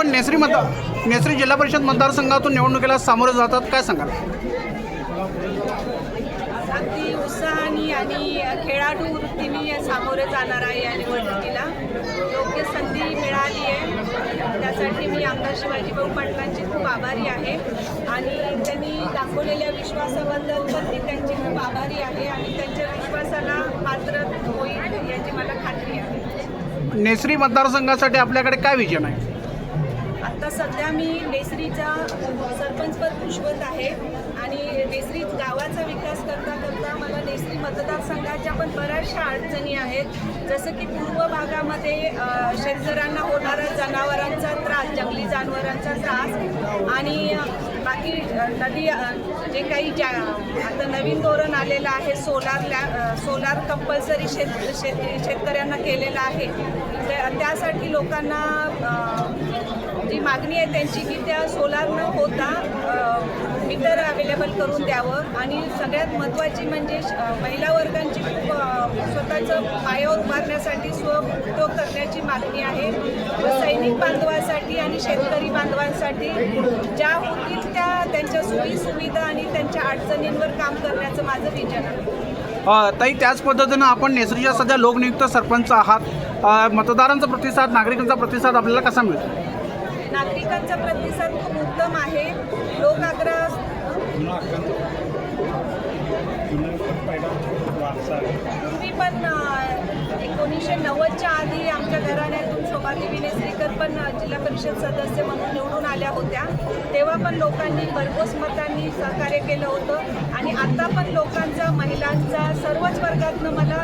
पण नेसरी मतदार नेसरी जिल्हा परिषद मतदारसंघातून निवडणुकीला सामोरे जातात काय सांगाल? अगदी उत्साहाने आणि खेळाडू वृत्तीने सामोरे जाणार आहे या निवडणुकीला. योग्य संधी मिळाली आहे. त्यासाठी मी आमदार शिवाजीभाऊ पाटलांची खूप आभारी आहे. आणि त्यांनी दाखवलेल्या विश्वासाबद्दल पण मी त्यांची खूप आभारी आहे आणि त्यांच्या विश्वासाला पात्र होईल याची मला खात्री आहे. नेसरी मतदारसंघासाठी आपल्याकडे काय विजन आहे? आता सध्या मी डेसरीचा सरपंचपद पुष्वत आहे आणि नेसरी गावाचा विकास करता करता मला नेसरी मतदारसंघाच्या पण बऱ्याचशा अडचणी आहेत. जसं की पूर्व भागामध्ये शेतकऱ्यांना होणारा जनावरांचा त्रास जंगली जनावरांचा त्रास आणि बाकी नदी जे काही ज्या आता नवीन धोरण आलेलं आहे सोलार लॅ सोलार कंपल्सरी शेत शेत शेतकऱ्यांना केलेलं आहे. त्यासाठी लोकांना जी मागणी आहे त्यांची की त्या सोलार न होता मीटर अवेलेबल करून द्यावं. आणि सगळ्यात महत्त्वाची म्हणजे महिला वर्गांची खूप स्वतःचं पायावर उभारण्यासाठी स्व उद्योग करण्याची मागणी आहे. सैनिक बांधवांसाठी आणि शेतकरी बांधवांसाठी ज्या होतील त्या त्यांच्या सोयी सुविधा आणि त्यांच्या अडचणींवर काम करण्याचं माझं विजन आहे. ताई त्याच पद्धतीनं आपण नेसरीच्या सध्या लोकनियुक्त सरपंच आहात. मतदारांचा प्रतिसाद नागरिकांचा प्रतिसाद आपल्याला कसा मिळतो? नागरिकांचा प्रतिसाद खूप उत्तम आहे. लोक आग्रह पूर्वी पण एकोणीसशे नव्वदच्या आधी आमच्या घराण्यातून शोभादेवी नेसरीकर पण जिल्हा परिषद सदस्य म्हणून निवडून आल्या होत्या. तेव्हा पण लोकांनी भरघोस मतांनी सहकार्य केलं होतं. आणि आता पण लोकांचा महिलांचा सर्वच वर्गातनं मला